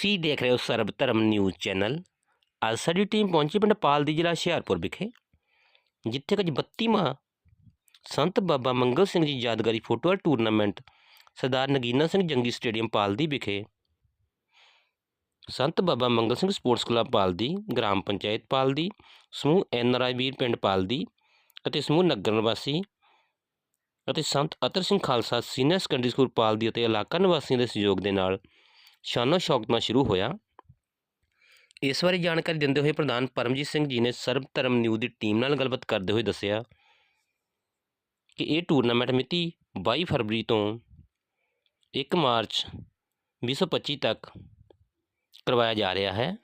ਤੁਸੀਂ ਦੇਖ ਰਹੇ ਹੋ ਸਰਬ ਧਰਮ ਨਿਊਜ਼ ਚੈਨਲ। ਅੱਜ ਸਾਡੀ ਟੀਮ ਪਹੁੰਚੀ ਪਿੰਡ ਪਾਲ ਦੀ ਜ਼ਿਲ੍ਹਾ ਹੁਸ਼ਿਆਰਪੁਰ ਵਿਖੇ, ਜਿੱਥੇ ਕੁਝ 32ਵਾਂ ਸੰਤ ਬਾਬਾ ਮੰਗਲ ਸਿੰਘ ਜੀ ਯਾਦਗਾਰੀ football tournament Sardar Nagina Singh Jangi stadium Paldi ਵਿਖੇ। ਸੰਤ ਬਾਬਾ ਮੰਗਲ ਸਿੰਘ ਸਪੋਰਟਸ ਕਲੱਬ ਪਾਲਦੀ ਗ੍ਰਾਮ ਪੰਚਾਇਤ ਪਾਲਦੀ ਸਮੂਹ ਐਨ ਆਰ ਆਈ ਵੀਰ ਪਿੰਡ ਪਾਲਦੀ ਅਤੇ ਸਮੂਹ ਨਗਰ ਨਿਵਾਸੀ ਅਤੇ Sant Attar Singh Khalsa senior secondary school Paldi ਅਤੇ ਇਲਾਕਾ ਨਿਵਾਸੀਆਂ ਦੇ ਸਹਿਯੋਗ ਦੇ ਨਾਲ ਸ਼ਾਨੋ ਸ਼ੌਕਤ ਨਾਲ ਸ਼ੁਰੂ ਹੋਇਆ। ਇਸ ਬਾਰੇ ਜਾਣਕਾਰੀ ਦਿੰਦੇ ਹੋਏ ਪ੍ਰਧਾਨ ਪਰਮਜੀਤ ਸਿੰਘ ਜੀ ਨੇ ਸਰਬ ਧਰਮ ਨਿਊਜ਼ ਦੀ ਟੀਮ ਨਾਲ ਗੱਲਬਾਤ ਕਰਦੇ ਹੋਏ ਦੱਸਿਆ ਕਿ ਇਹ ਟੂਰਨਾਮੈਂਟ ਮਿਤੀ 22 ਫਰਵਰੀ ਤੋਂ 1 ਮਾਰਚ 2025 ਤੱਕ ਕਰਵਾਇਆ ਜਾ ਰਿਹਾ ਹੈ।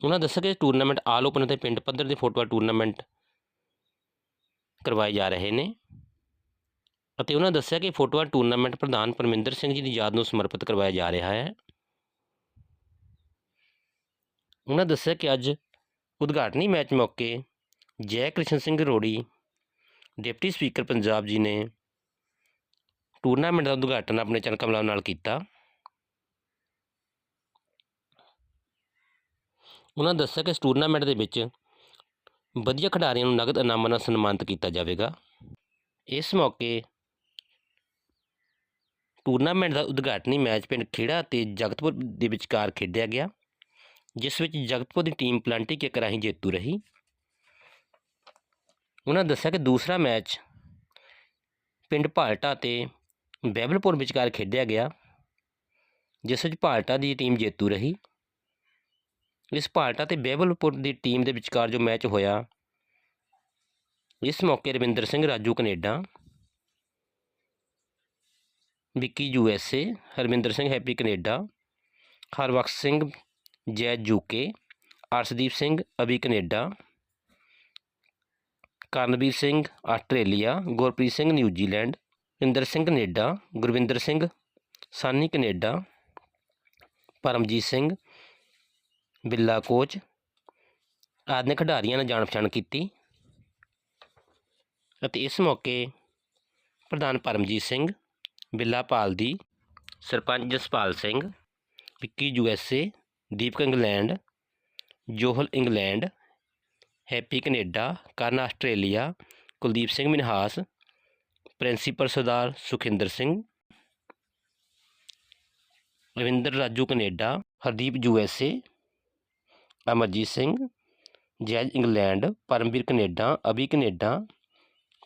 ਉਹਨਾਂ ਦੱਸਿਆ ਕਿ ਟੂਰਨਾਮੈਂਟ ਆਲ ਓਪਨ ਅਤੇ ਪਿੰਡ ਪੱਧਰ ਦੇ ਫੁੱਟਬਾਲ ਟੂਰਨਾਮੈਂਟ ਕਰਵਾਏ ਜਾ ਰਹੇ ਨੇ। ਅਤੇ ਉਹਨਾਂ ਦੱਸਿਆ ਕਿ ਫੋਟੋਆਂ ਟੂਰਨਾਮੈਂਟ ਪ੍ਰਧਾਨ ਪਰਮਿੰਦਰ ਸਿੰਘ ਜੀ ਦੀ ਯਾਦ ਨੂੰ ਸਮਰਪਿਤ ਕਰਵਾਇਆ ਜਾ ਰਿਹਾ ਹੈ। ਉਹਨਾਂ ਦੱਸਿਆ ਕਿ ਅੱਜ ਉਦਘਾਟਨੀ ਮੈਚ ਮੌਕੇ ਜੈ ਕ੍ਰਿਸ਼ਨ ਸਿੰਘ ਰੋੜੀ, ਡਿਪਟੀ ਸਪੀਕਰ ਪੰਜਾਬ ਜੀ ਨੇ ਟੂਰਨਾਮੈਂਟ ਦਾ ਉਦਘਾਟਨ ਆਪਣੇ ਚਰਨ ਕਮਲਾਂ ਨਾਲ ਕੀਤਾ। ਉਹਨਾਂ ਦੱਸਿਆ ਕਿ ਇਸ ਟੂਰਨਾਮੈਂਟ ਦੇ ਵਿੱਚ ਵਧੀਆ ਖਿਡਾਰੀਆਂ ਨੂੰ ਨਗਦ ਇਨਾਮਾਂ ਨਾਲ ਸਨਮਾਨਿਤ ਕੀਤਾ ਜਾਵੇਗਾ। ਇਸ ਮੌਕੇ ਟੂਰਨਾਮੈਂਟ ਦਾ ਉਦਘਾਟਨੀ ਮੈਚ ਪਿੰਡ ਖੇੜਾ ਅਤੇ ਜਗਤਪੁਰ ਦੇ ਵਿਚਕਾਰ ਖੇਡਿਆ ਗਿਆ, ਜਿਸ ਵਿੱਚ ਜਗਤਪੁਰ ਦੀ ਟੀਮ ਪਲਾਂਟੀ ਕਿੱਕ ਰਾਹੀਂ ਜੇਤੂ ਰਹੀ। ਉਹਨਾਂ ਦੱਸਿਆ ਕਿ ਦੂਸਰਾ ਮੈਚ ਪਿੰਡ ਭਾਲਟਾ ਅਤੇ ਬੈਬਲਪੁਰ ਵਿਚਕਾਰ ਖੇਡਿਆ ਗਿਆ, ਜਿਸ ਵਿੱਚ ਭਾਲਟਾ ਦੀ ਟੀਮ ਜੇਤੂ ਰਹੀ। ਇਸ ਭਾਲਟਾ ਤੇ ਬੈਬਲਪੁਰ ਦੀ ਟੀਮ ਦੇ ਵਿਚਕਾਰ ਜੋ ਮੈਚ ਹੋਇਆ, ਇਸ ਮੌਕੇ Ravinder Singh Raju Canada Vicky U S A, Harminder Singh Happy Canada, Harbakhsh Singh Jai UK Arshdeep Singh Abi Canada, Karanvir Singh Australia, Gurpreet Singh New Zealand, Inder Singh Canada, Gurvinder Singh Sani Canada, Paramjit Singh Billa coach ਆਦਿ ਨੇ ਖਿਡਾਰੀਆਂ ਨਾਲ ਜਾਣ ਪਛਾਣ ਕੀਤੀ ਅਤੇ ਇਸ ਮੌਕੇ ਪ੍ਰਧਾਨ Paramjit Singh Billa Paldi sarpanch Jaspal Singh Vicky U S A Deepak England Johal England Happy Canada Karan Australia Kuldeep Singh Minhas principal Sardar Sukhinder Singh Ravinder Raju Canada Hardeep U S A Amarjit Singh Jaij England Paramvir Canada Abhi Canada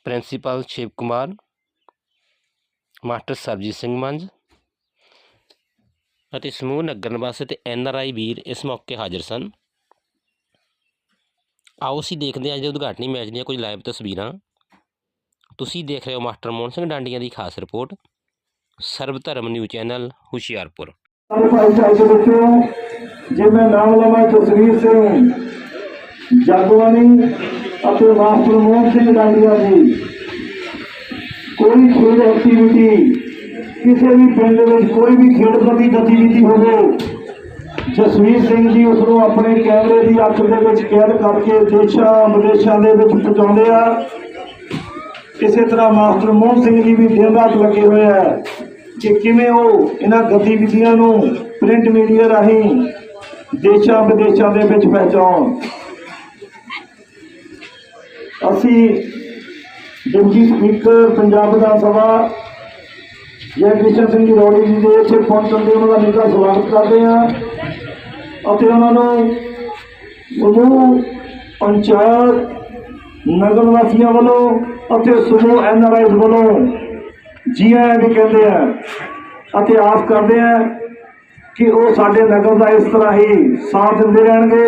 principal Shiv Kumar master Surjit Singh Manj ਅਤੇ ਸਮੂਹ ਨਗਰ ਨਿਵਾਸੀ ਤੇ N R I ਵੀਰ ਇਸ ਮੌਕੇ ਹਾਜ਼ਰ ਸਨ। ਆਓ ਅਸੀਂ ਦੇਖਦੇ ਹਾਂ ਅੱਜ ਦੇ ਉਦਘਾਟਨੀ ਮੈਚ ਦੀਆਂ ਕੁਝ ਲਾਈਵ ਤਸਵੀਰਾਂ। ਤੁਸੀਂ ਦੇਖ ਰਹੇ ਹੋ ਮਾਸਟਰ ਮੋਹਨ ਸਿੰਘ ਡਾਂਡੀਆਂ ਦੀ ਖਾਸ ਰਿਪੋਰਟ ਸਰਬ ਧਰਮ ਨਿਊਜ਼ ਚੈਨਲ, ਹੁਸ਼ਿਆਰਪੁਰ। ਜੇ ਮੈਂ ਨਾਮ ਲਵਾਂ ਜਸਵੀਰ ਸਿੰਘ ਜਾਗਵਾਨੀ ਅਤੇ ਮਾਸਟਰ ਮੋਹਨ ਸਿੰਘ ਡਾਂਡੀਆ ਜੀ ਕੋਈ ਖੇਡ ਐਕਟੀਵਿਟੀ ਕਿਸੇ ਵੀ ਪਿੰਡ ਵਿੱਚ ਕੋਈ ਵੀ ਖੇਡ ਸੰਬੰਧੀ ਗਤੀਵਿਧੀ ਹੋਵੇ, ਜਸਵੀਰ ਸਿੰਘ ਜੀ ਉਸ ਨੂੰ ਆਪਣੇ ਕੈਮਰੇ ਦੀ ਅੱਖ ਦੇ ਵਿੱਚ ਕੈਦ ਕਰਕੇ ਦੇਸ਼ਾਂ ਵਿਦੇਸ਼ਾਂ ਦੇ ਵਿੱਚ ਪਹੁੰਚਾਉਂਦੇ ਆ। ਇਸੇ ਤਰ੍ਹਾਂ ਮਾਸਟਰ ਮੋਹਨ ਸਿੰਘ ਜੀ ਵੀ ਦਿਨ ਰਾਤ ਲੱਗੇ ਹੋਏ ਆ ਕਿ ਕਿਵੇਂ ਉਹ ਇਹਨਾਂ ਗਤੀਵਿਧੀਆਂ ਨੂੰ ਪ੍ਰਿੰਟ ਮੀਡੀਆ ਰਾਹੀਂ ਦੇਸ਼ਾਂ ਵਿਦੇਸ਼ਾਂ ਦੇ ਵਿੱਚ ਪਹੁੰਚਾਉਣ। ਅਸੀਂ ਡਿਪਟੀ ਸਪੀਕਰ ਪੰਜਾਬ ਵਿਧਾਨ ਸਭਾ ਜੈ ਕ੍ਰਿਸ਼ਨ ਸਿੰਘ ਜੀ ਰੋੜੀ ਜੀ ਦੇ ਇੱਥੇ ਪਹੁੰਚਣ ਦੇ ਉਹਨਾਂ ਦਾ ਨਿੱਘਾ ਸਵਾਗਤ ਕਰਦੇ ਹਾਂ ਅਤੇ ਉਹਨਾਂ ਨੂੰ ਸਮੂਹ ਪੰਚਾਇਤ ਨਗਰ ਵਾਸੀਆਂ ਵੱਲੋਂ ਅਤੇ ਸਮੂਹ ਐਨ ਆਰ ਆਈਜ਼ ਵੱਲੋਂ ਜੀ ਆਇਆਂ ਵੀ ਕਹਿੰਦੇ ਆ ਅਤੇ ਆਸ ਕਰਦੇ ਆ ਕਿ ਉਹ ਸਾਡੇ ਨਗਰ ਦਾ ਇਸ ਤਰ੍ਹਾਂ ਹੀ ਸਾਥ ਦਿੰਦੇ ਰਹਿਣਗੇ,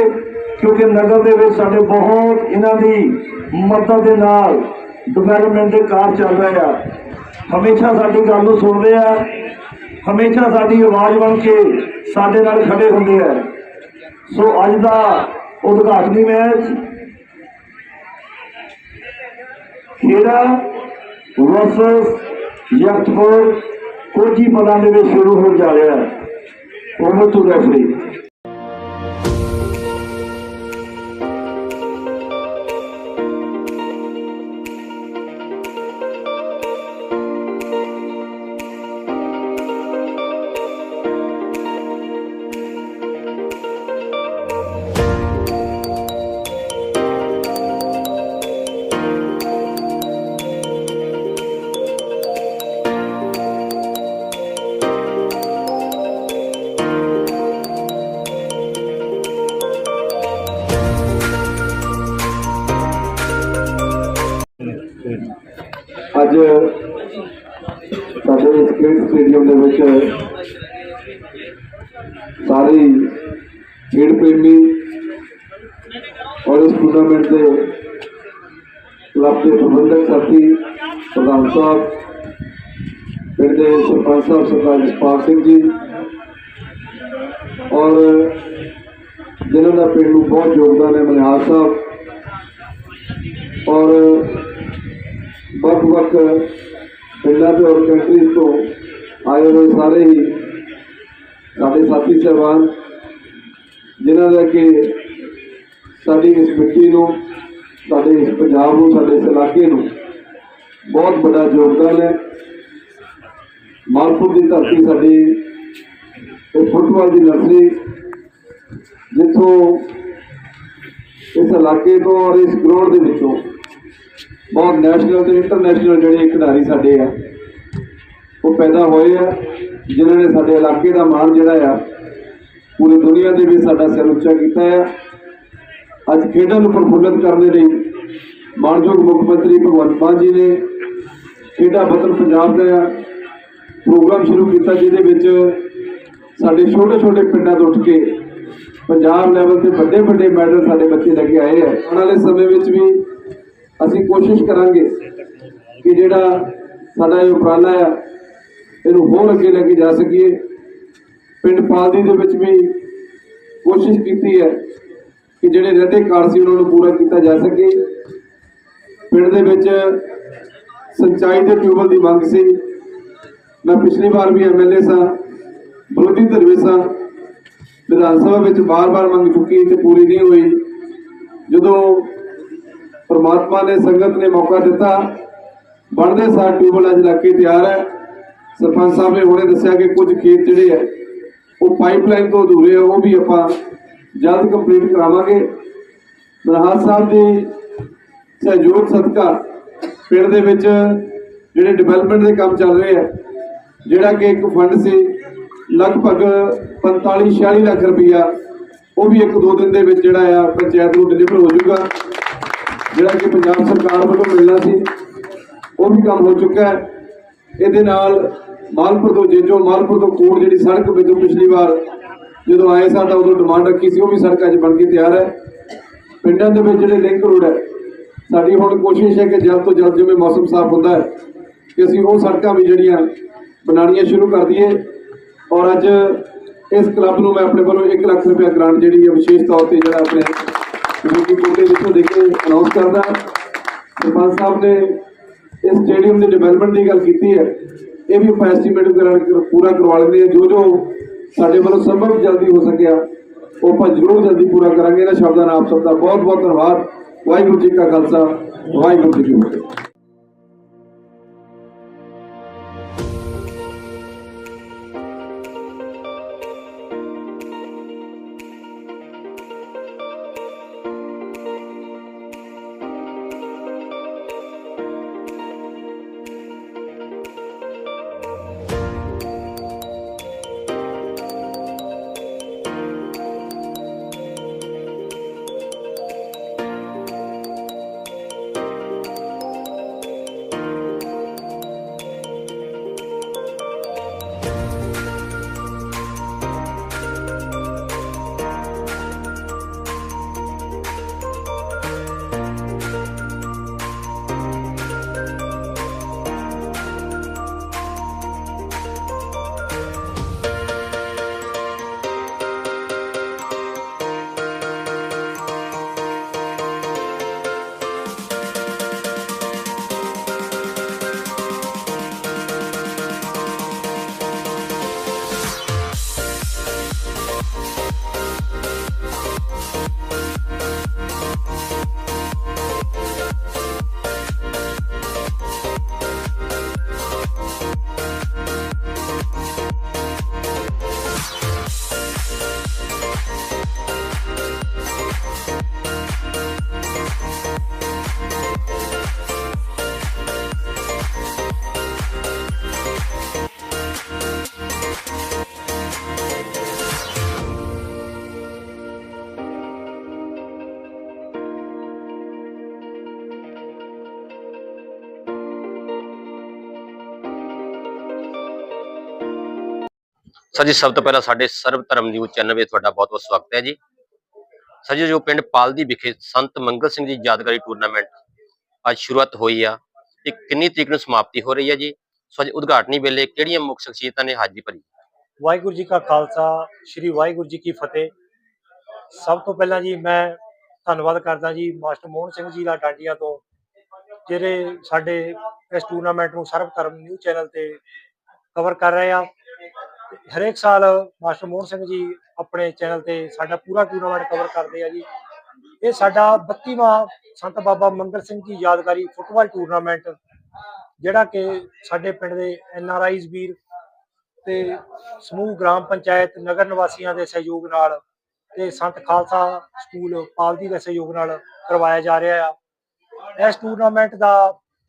ਕਿਉਂਕਿ ਨਗਰ ਦੇ ਵਿੱਚ ਸਾਡੇ ਬਹੁਤ ਇਹਨਾਂ ਦੀ ਮਦਦ ਦੇ ਨਾਲ ਡਿਵੈਲਪਮੈਂਟ ਦੇ ਕਾਰਜ ਚੱਲ ਰਹੇ ਆ। ਹਮੇਸ਼ਾ ਸਾਡੀ ਗੱਲ ਨੂੰ ਸੁਣਦੇ ਆ। ਹਮੇਸ਼ਾ ਸਾਡੀ ਆਵਾਜ਼ ਬਣ ਕੇ ਸਾਡੇ ਨਾਲ ਖੜੇ ਹੁੰਦੇ ਆ। ਸੋ ਅੱਜ ਦਾ ਉਦਘਾਟਨੀ ਮੈਚ ਖੇੜਾ ਵਰਸਸ ਯਖਤਪੁਰ ਕੋਜੀ ਪਦਾਂ ਦੇ ਵਿੱਚ ਸ਼ੁਰੂ ਹੋ ਜਾ ਰਿਹਾ। ਹੈ ਓਵਰ ਟੂ ਰੈਫਰੀ ਅੱਜ ਸਾਡੇ ਇਸ ਖੇਡ ਸਟੇਡੀਅਮ ਦੇ ਵਿੱਚ ਸਾਰੇ ਖੇਡ ਪ੍ਰੇਮੀ ਔਰ ਇਸ ਟੂਰਨਾਮੈਂਟ ਦੇ ਕਲੱਬ ਦੇ ਪ੍ਰਬੰਧਕ ਸਾਥੀ ਪ੍ਰਧਾਨ ਸਾਹਿਬ, ਪਿੰਡ ਦੇ ਸਰਪੰਚ ਸਾਹਿਬ ਸਰਦਾਰ ਜਸਪਾਲ ਸਿੰਘ ਜੀ ਔਰ ਜਿਨ੍ਹਾਂ ਦਾ ਪਿੰਡ ਨੂੰ ਬਹੁਤ ਯੋਗਦਾਨ ਹੈ ਮਨਿਹਾਰ ਸਾਹਿਬ ਔਰ ਵੱਖ-ਵੱਖ ਪਿੰਡਾਂ ਤੇ ਔਰ ਕੰਟਰੀਜ਼ ਤੋਂ ਆਏ ਹੋਏ ਸਾਰੇ ਹੀ ਸਾਡੇ ਸਾਥੀ ਸਹਿਬਾਨ ਜਿਨ੍ਹਾਂ ਦਾ ਕਿ ਸਾਡੀ ਇਸ ਮਿੱਟੀ ਨੂੰ ਸਾਡੇ ਇਸ ਪੰਜਾਬ ਨੂੰ ਸਾਡੇ ਇਸ ਇਲਾਕੇ ਨੂੰ ਬਹੁਤ ਵੱਡਾ ਯੋਗਦਾਨ ਹੈ ਮਾਲਪੁਰ ਦੀ ਧਰਤੀ ਸਾਡੀ ਇਹ ਫੁੱਟਬਾਲ ਦੀ ਨਰਸਰੀ ਜਿੱਥੋਂ ਇਸ ਇਲਾਕੇ ਤੋਂ ਔਰ ਇਸ ਗਰਾਊਂਡ ਦੇ ਵਿੱਚੋਂ ਬਹੁਤ ਨੈਸ਼ਨਲ ਤੇ ਇੰਟਰਨੈਸ਼ਨਲ ਜਿਹੜੇ ਖਿਡਾਰੀ ਸਾਡੇ ਆ, ਉਹ ਪੈਦਾ ਹੋਏ ਆ, ਜਿਨ੍ਹਾਂ ਨੇ ਸਾਡੇ ਇਲਾਕੇ ਦਾ ਮਾਣ ਜਿਹੜਾ ਆ, ਪੂਰੀ ਦੁਨੀਆ ਦੇ ਵਿੱਚ ਸਾਡਾ ਸਿਰ ਉੱਚਾ ਕੀਤਾ ਆ। ਅੱਜ ਖੇਡਾਂ ਨੂੰ ਪ੍ਰਫੁੱਲਤ ਕਰਨ ਦੇ ਲਈ ਮਾਨਯੋਗ ਮੁੱਖ ਮੰਤਰੀ ਭਗਵੰਤ ਮਾਨ ਜੀ ਨੇ ਖੇਡਾਂ ਬਦਲ ਪੰਜਾਬ ਦਾ ਪ੍ਰੋਗਰਾਮ ਸ਼ੁਰੂ ਕੀਤਾ, ਜਿਹਦੇ ਵਿੱਚ ਸਾਡੇ ਛੋਟੇ ਛੋਟੇ ਪਿੰਡਾਂ ਤੋਂ ਉੱਠ ਕੇ ਪੰਜਾਬ ਲੈਵਲ ਤੇ ਵੱਡੇ ਵੱਡੇ ਮੈਡਲ ਸਾਡੇ ਬੱਚੇ ਲੈ ਕੇ ਆਏ ਆ। ਆਉਣ ਵਾਲੇ ਸਮੇਂ ਵਿੱਚ ਵੀ ਅਸੀਂ ਕੋਸ਼ਿਸ਼ ਕਰਾਂਗੇ ਕਿ ਜਿਹੜਾ ਸਾਡਾ ਇਹ ਉਪਰਾਲਾ ਆ, ਇਹਨੂੰ ਹੋਰ ਅੱਗੇ ਲੈ ਕੇ ਜਾ ਸਕੀਏ। ਪਿੰਡ ਪਾਲਦੀ ਦੇ ਵਿੱਚ ਵੀ ਕੋਸ਼ਿਸ਼ ਕੀਤੀ ਹੈ ਕਿ ਜਿਹੜੇ ਰਹਿੰਦੇ ਕਾਰਡ ਸੀ ਉਹਨਾਂ ਨੂੰ ਪੂਰਾ ਕੀਤਾ ਜਾ ਸਕੇ। ਪਿੰਡ ਦੇ ਵਿੱਚ ਸਿੰਚਾਈ ਦੇ ਟਿਊਬਲ ਦੀ ਮੰਗ ਸੀ। ਮੈਂ ਪਿਛਲੀ ਵਾਰ ਵੀ ਐਮਐਲਏ ਸਾਂ ਵਿਰੋਧੀ ਧਿਰ ਸਾਂ। ਵਿਧਾਨ ਸਭਾ ਵਿੱਚ ਬਾਰ-ਬਾਰ ਮੰਗ ਚੁੱਕੀ ਤੇ ਪੂਰੀ ਨਹੀਂ ਹੋਈ। ਜਦੋਂ ਪਰਮਾਤਮਾ ਨੇ ਸੰਗਤ ਨੇ ਮੌਕਾ ਦਿੱਤਾ। ਬਣਦੇ ਸਾਰ ਟਿਊਬਲ ਅੱਜ ਲੱਗ ਤਿਆਰ ਹੈ। ਸਰਪੰਚ ਸਾਹਿਬ ਨੇ ਹੁਣੇ ਦੱਸਿਆ ਕਿ ਕੁਝ ਖੇਤ ਜਿਹੜੇ ਹੈ, ਉਹ ਪਾਈਪਲਾਈਨ ਤੋਂ ਅਧੂਰੇ ਆ, ਉਹ ਵੀ ਆਪਾਂ ਜਲਦ ਕੰਪਲੀਟ ਕਰਾਵਾਂਗੇ। ਮਨਹਾਰ ਸਾਹਿਬ ਦੇ ਸਹਿਯੋਗ ਸਦਕਾ ਪਿੰਡ ਦੇ ਵਿੱਚ ਜਿਹੜੇ ਡਿਵੈਲਪਮੈਂਟ ਦੇ ਕੰਮ ਚੱਲ ਰਹੇ ਆ, ਜਿਹੜਾ ਕਿ ਇੱਕ ਫੰਡ ਸੀ, ਲਗਭਗ 45 46 ਲੱਖ ਰੁਪਈਆ, ਉਹ ਵੀ ਇੱਕ ਦੋ ਦਿਨ ਦੇ ਵਿੱਚ ਜਿਹੜਾ ਆ ਪੰਚਾਇਤ ਨੂੰ ਡਿਲੀਵਰ ਹੋ ਜਾਊਗਾ। ਜਿਹੜਾ ਕਿ ਪੰਜਾਬ ਸਰਕਾਰ ਵੱਲੋਂ ਮਿਲਣਾ ਸੀ, ਉਹ ਵੀ ਕੰਮ ਹੋ ਚੁੱਕਾ ਹੈ। ਇਹਦੇ ਨਾਲ ਮਾਲਪੁਰ ਤੋਂ ਜੇਜੋ, ਮਾਲਪੁਰ ਤੋਂ ਕੋਟ ਜਿਹੜੀ ਸੜਕ ਵਿੱਚੋਂ ਪਿਛਲੀ ਵਾਰ ਜਦੋਂ ਆਏ ਸਾਡਾ ਉਦੋਂ ਡਿਮਾਂਡ ਰੱਖੀ ਸੀ, ਉਹ ਵੀ ਸੜਕ ਅੱਜ ਬਣ ਕੇ ਤਿਆਰ ਹੈ। ਪਿੰਡਾਂ ਦੇ ਵਿੱਚ ਜਿਹੜੇ ਲਿੰਕ ਰੋਡ ਹੈ, ਸਾਡੀ ਹੁਣ ਕੋਸ਼ਿਸ਼ ਹੈ ਕਿ ਜਲਦ ਤੋਂ ਜਲਦ ਜਿਵੇਂ ਮੌਸਮ ਸਾਫ਼ ਹੁੰਦਾ ਹੈ, ਕਿ ਅਸੀਂ ਉਹ ਸੜਕਾਂ ਵੀ ਜਿਹੜੀਆਂ ਬਣਾਉਣੀਆਂ ਸ਼ੁਰੂ ਕਰ ਦਈਏ। ਔਰ ਅੱਜ ਇਸ ਕਲੱਬ ਨੂੰ ਮੈਂ ਆਪਣੇ ਵੱਲੋਂ 1 ਲੱਖ ਰੁਪਏ ਗ੍ਰਾਂਟ ਜਿਹੜੀ ਹੈ, ਵਿਸ਼ੇਸ਼ ਤੌਰ ਤੇ ਜਿਹੜਾ ਆਪਣੇ ਜਿਵੇਂ ਕੋਟੇ ਵਿੱਚੋਂ ਦੇ ਕੇ ਅਨਾਉਂਸ ਕਰਦਾ ਸਰਪੰਚ ਸਾਹਿਬ ਨੇ ਇਸ ਸਟੇਡੀਅਮ ਦੀ ਡਿਵੈਲਪਮੈਂਟ ਦੀ ਗੱਲ ਕੀਤੀ ਹੈ। ਇਹ ਵੀ ਆਪਾਂ ਐਸਟੀਮੇਟ ਪੂਰਾ ਕਰਵਾ ਲੈਂਦੇ ਹਾਂ। ਜੋ ਜੋ ਸਾਡੇ ਵੱਲੋਂ ਸੰਭਵ ਜਲਦੀ ਹੋ ਸਕਿਆ, ਉਹ ਆਪਾਂ ਜ਼ਰੂਰ ਜਲਦੀ ਪੂਰਾ ਕਰਾਂਗੇ। ਇਹਨਾਂ ਸ਼ਬਦਾਂ ਨਾਲ ਆਪ ਸਭ ਦਾ ਬਹੁਤ ਬਹੁਤ ਧੰਨਵਾਦ। ਵਾਹਿਗੁਰੂ ਜੀ ਕਾ ਖਾਲਸਾ, ਵਾਹਿਗੁਰੂ ਜੀ ਕੀ ਫਤਿਹ। ਸਰ ਜੀ, ਸਭ ਤੋਂ ਪਹਿਲਾਂ ਸਾਡੇ ਸਰਬ ਧਰਮ ਨਿਊਜ਼ ਚੈਨਲ ਵਿੱਚ ਤੁਹਾਡਾ ਬਹੁਤ ਬਹੁਤ ਸਵਾਗਤ ਹੈ ਜੀ। ਸਰ ਜੀ, ਜੋ ਪਿੰਡ ਪਾਲਦੀ ਵਿਖੇ ਸੰਤ ਮੰਗਲ ਸਿੰਘ ਜੀ ਯਾਦਗਾਰੀ ਟੂਰਨਾਮੈਂਟ ਅੱਜ ਸ਼ੁਰੂਆਤ ਹੋਈ ਆ, ਇਹ ਕਿੰਨੀ ਤਰੀਕ ਨੂੰ ਸਮਾਪਤੀ ਹੋ ਰਹੀ ਹੈ ਜੀ? ਸੋ ਅੱਜ ਉਦਘਾਟਨੀ ਵੇਲੇ ਕਿਹੜੀਆਂ ਮੁੱਖ ਸ਼ਖਸੀਅਤਾਂ ਨੇ ਹਾਜ਼ਰੀ ਭਰੀ? ਵਾਹਿਗੁਰੂ ਜੀ ਕਾ ਖਾਲਸਾ, ਸ੍ਰੀ ਵਾਹਿਗੁਰੂ ਜੀ ਕੀ ਫਤਿਹ। ਸਭ ਤੋਂ ਪਹਿਲਾਂ ਜੀ ਮੈਂ ਧੰਨਵਾਦ ਕਰਦਾ ਜੀ ਮਾਸਟਰ ਮੋਹਨ ਸਿੰਘ ਜੀ ਦਾ ਡਾਂਡੀਆਂ ਤੋਂ, ਜਿਹੜੇ ਸਾਡੇ ਇਸ ਟੂਰਨਾਮੈਂਟ ਨੂੰ ਸਰਬ ਧਰਮ ਨਿਊਜ਼ ਚੈਨਲ ਤੇ ਕਵਰ ਕਰ ਰਹੇ ਆ। ਹਰੇਕ ਸਾਲ ਮਾਸਟਰ ਮੋਹਨ ਸਿੰਘ ਜੀ ਆਪਣੇ ਚੈਨਲ ਤੇ ਸਾਡਾ ਪੂਰਾ ਟੂਰਨਾਮੈਂਟ ਕਵਰ ਕਰਦੇ ਆ ਜੀ। ਇਹ ਸਾਡਾ 32ਵਾਂ ਸੰਤ ਬਾਬਾ ਮੰਗਲ ਸਿੰਘ ਜੀ ਯਾਦਗਾਰੀ ਫੁੱਟਬਾਲ ਟੂਰਨਾਮੈਂਟ ਜਿਹੜਾ ਕਿ ਸਾਡੇ ਪਿੰਡ ਦੇ ਐਨ ਆਰ ਆਈਜ਼ ਵੀਰ ਤੇ ਸਮੂਹ ਗ੍ਰਾਮ ਪੰਚਾਇਤ ਨਗਰ ਨਿਵਾਸੀਆਂ ਦੇ ਸਹਿਯੋਗ ਨਾਲ ਤੇ ਸੰਤ ਖਾਲਸਾ ਸਕੂਲ ਪਾਲਦੀ ਦੇ ਸਹਿਯੋਗ ਨਾਲ ਕਰਵਾਇਆ ਜਾ ਰਿਹਾ ਆ। ਇਸ ਟੂਰਨਾਮੈਂਟ ਦਾ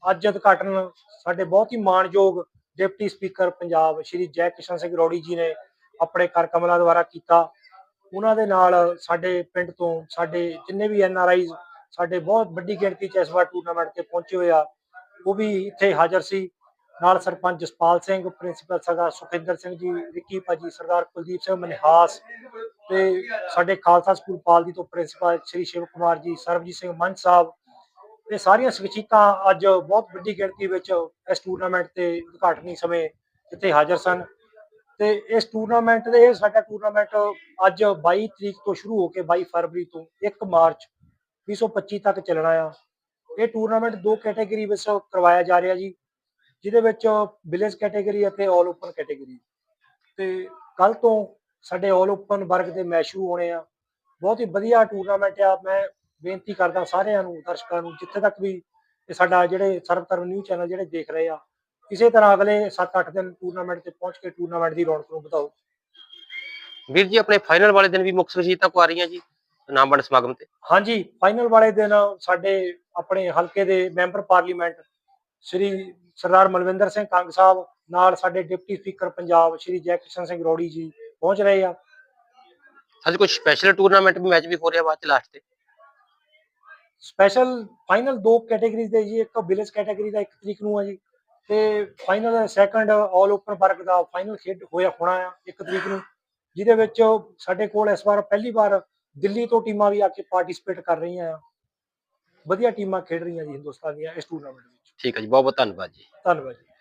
ਅੱਜ ਉਦਘਾਟਨ ਸਾਡੇ ਬਹੁਤ ਹੀ ਮਾਣਯੋਗ ਡਿਪਟੀ ਸਪੀਕਰ ਪੰਜਾਬ ਸ਼੍ਰੀ ਜੈ ਕਿਸ਼ਨ ਸਿੰਘ ਰੋੜੀ ਜੀ ਨੇ ਆਪਣੇ ਕਰ ਕਮਲਾਂ ਦੁਆਰਾ ਕੀਤਾ। ਉਹਨਾਂ ਦੇ ਨਾਲ ਸਾਡੇ ਪਿੰਡ ਤੋਂ ਸਾਡੇ ਜਿੰਨੇ ਵੀ ਐਨ ਆਰ ਆਈ ਸਾਡੇ ਬਹੁਤ ਵੱਡੀ ਗਿਣਤੀ ਚ ਇਸ ਵਾਰ ਟੂਰਨਾਮੈਂਟ ਤੇ ਪਹੁੰਚੇ ਹੋਏ ਆ, ਉਹ ਵੀ ਇੱਥੇ ਹਾਜ਼ਰ ਸੀ। ਨਾਲ ਸਰਪੰਚ ਜਸਪਾਲ ਸਿੰਘ, ਪ੍ਰਿੰਸੀਪਲ ਸਰਦਾਰ ਸੁਖਿੰਦਰ ਸਿੰਘ ਜੀ, ਵਿੱਕੀ ਭਾਜੀ, ਸਰਦਾਰ ਕੁਲਦੀਪ ਸਿੰਘ ਮਨਹਾਸ ਤੇ ਸਾਡੇ ਖਾਲਸਾ ਸਕੂਲ ਪਾਲਦੀ ਤੋਂ ਪ੍ਰਿੰਸੀਪਲ ਸ਼੍ਰੀ ਸ਼ਿਵ ਕੁਮਾਰ ਜੀ, ਸਰਬਜੀਤ ਸਿੰਘ ਮੰਚ ਸਾਹਿਬ ਇਹ ਸਾਰੀਆਂ ਸ਼ਖਸੀਅਤਾਂ ਅੱਜ ਬਹੁਤ ਵੱਡੀ ਗਿਣਤੀ ਵਿੱਚ ਇਸ ਟੂਰਨਾਮੈਂਟ ਤੇ ਉਦਘਾਟਨੀ ਸਮੇਂ ਇੱਥੇ ਹਾਜ਼ਰ ਸਨ। ਤੇ ਇਸ ਟੂਰਨਾਮੈਂਟ ਦੇ, ਇਹ ਸਾਡਾ ਟੂਰਨਾਮੈਂਟ ਅੱਜ 22 ਤਰੀਕ ਤੋਂ ਸ਼ੁਰੂ ਹੋ ਕੇ 22 ਫਰਵਰੀ ਤੋਂ 1 ਮਾਰਚ 2025 ਤੱਕ ਚੱਲਣਾ ਆ। ਇਹ ਟੂਰਨਾਮੈਂਟ ਦੋ ਕੈਟਾਗਰੀ ਵਿੱਚ ਕਰਵਾਇਆ ਜਾ ਰਿਹਾ ਜੀ, ਜਿਹਦੇ ਵਿੱਚ ਵਿਲੇਜ ਕੈਟਾਗਰੀ ਅਤੇ 올 ਓਪਨ ਕੈਟਾਗਰੀ ਤੇ ਕੱਲ ਤੋਂ ਸਾਡੇ 올 ਓਪਨ ਵਰਗ ਦੇ ਮੈਚ ਸ਼ੁਰੂ ਹੋਣੇ ਆ। ਬਹੁਤ ਹੀ ਵਧੀਆ ਟੂਰਨਾਮੈਂਟ ਆ, ਮੈਂ ਬੇਨਤੀ ਕਰਦਾ ਸਾਰਿਆਂ ਨੂੰ ਦਰਸ਼ਕਾਂ ਨੂੰ ਜਿੱਥੇ ਤੱਕ ਵੀ ਇਹ ਸਾਡਾ ਜਿਹੜੇ ਸਰਬਤਰ ਨਿਊਜ਼ ਚੈਨਲ ਜਿਹੜੇ ਦੇਖ ਰਹੇ ਆ ਇਸੇ ਤਰ੍ਹਾਂ ਅਗਲੇ 7-8 ਦਿਨ ਟੂਰਨਾਮੈਂਟ ਤੇ ਪਹੁੰਚ ਕੇ ਟੂਰਨਾਮੈਂਟ ਦੀ ਰੌਣਕ ਨੂੰ ਵਧਾਓ। ਵੀਰ ਜੀ ਆਪਣੇ ਫਾਈਨਲ ਵਾਲੇ ਦਿਨ ਵੀ ਮੁੱਖ ਸ਼ਖਸੀਅਤਾਂ ਕੋ ਆ ਰਹੀਆਂ ਜੀ ਨਾਮ ਵੰਡ ਸਮਾਗਮ ਤੇ। ਹਾਂਜੀ ਫਾਈਨਲ ਵਾਲੇ ਦਿਨ ਸਾਡੇ ਆਪਣੇ ਹਲਕੇ ਦੇ ਮੈਂਬਰ ਪਾਰਲੀਮੈਂਟ ਸ੍ਰੀ ਸਰਦਾਰ ਮਲਵਿੰਦਰ ਸਿੰਘ ਕੰਗ ਸਾਹਿਬ ਨਾਲ ਸਾਡੇ ਡਿਪਟੀ ਸਪੀਕਰ ਪੰਜਾਬ ਸ੍ਰੀ ਜੈ ਕਿਸ਼ਨ ਸਿੰਘ ਰੋੜੀ ਜੀ ਪਹੁੰਚ ਰਹੇ ਆ। ਸਰ ਜੀ ਕੋਈ ਸਪੈਸ਼ਲ ਟੂਰਨਾਮੈਂਟ ਵੀ ਮੈਚ ਵੀ ਹੋ ਰਿਹਾ ਬਾਅਦ ਚ ਲਾਸਟ ਤੇ। ਸਪੈਸ਼ਲ ਫਾਈਨਲ ਦੋ ਕੈਟਾਗਰੀਜ਼ ਦੇ ਜੀ ਇੱਕ ਵਿਲੇਜ ਕੈਟਾਗਰੀ ਦਾ 1 ਤਰੀਕ ਨੂੰ ਆ ਜੀ ਤੇ ਫਾਈਨਲ ਸੈਕੰਡ ਆਲ ਓਪਨ ਵਰਗ ਦਾ ਫਾਈਨਲ ਖੇਡ ਹੋਇਆ ਹੋਣਾ ਆ 1 ਤਰੀਕ ਨੂੰ ਜਿਹਦੇ ਵਿੱਚ ਸਾਡੇ ਕੋਲ ਇਸ ਵਾਰ ਪਹਿਲੀ ਵਾਰ ਦਿੱਲੀ ਤੋਂ ਟੀਮਾਂ ਵੀ ਆ ਕੇ ਪਾਰਟਿਸਿਪੇਟ ਕਰ ਰਹੀਆਂ ਆ। ਵਧੀਆ ਟੀਮਾਂ ਖੇਡ ਰਹੀਆਂ ਜੀ ਹਿੰਦੁਸਤਾਨ ਦੀਆਂ ਇਸ ਟੂਰਨਾਮੈਂਟ ਵਿੱਚ। ਠੀਕ ਹੈ ਜੀ ਬਹੁਤ ਬਹੁਤ ਧੰਨਵਾਦ ਜੀ। ਧੰਨਵਾਦ ਜੀ।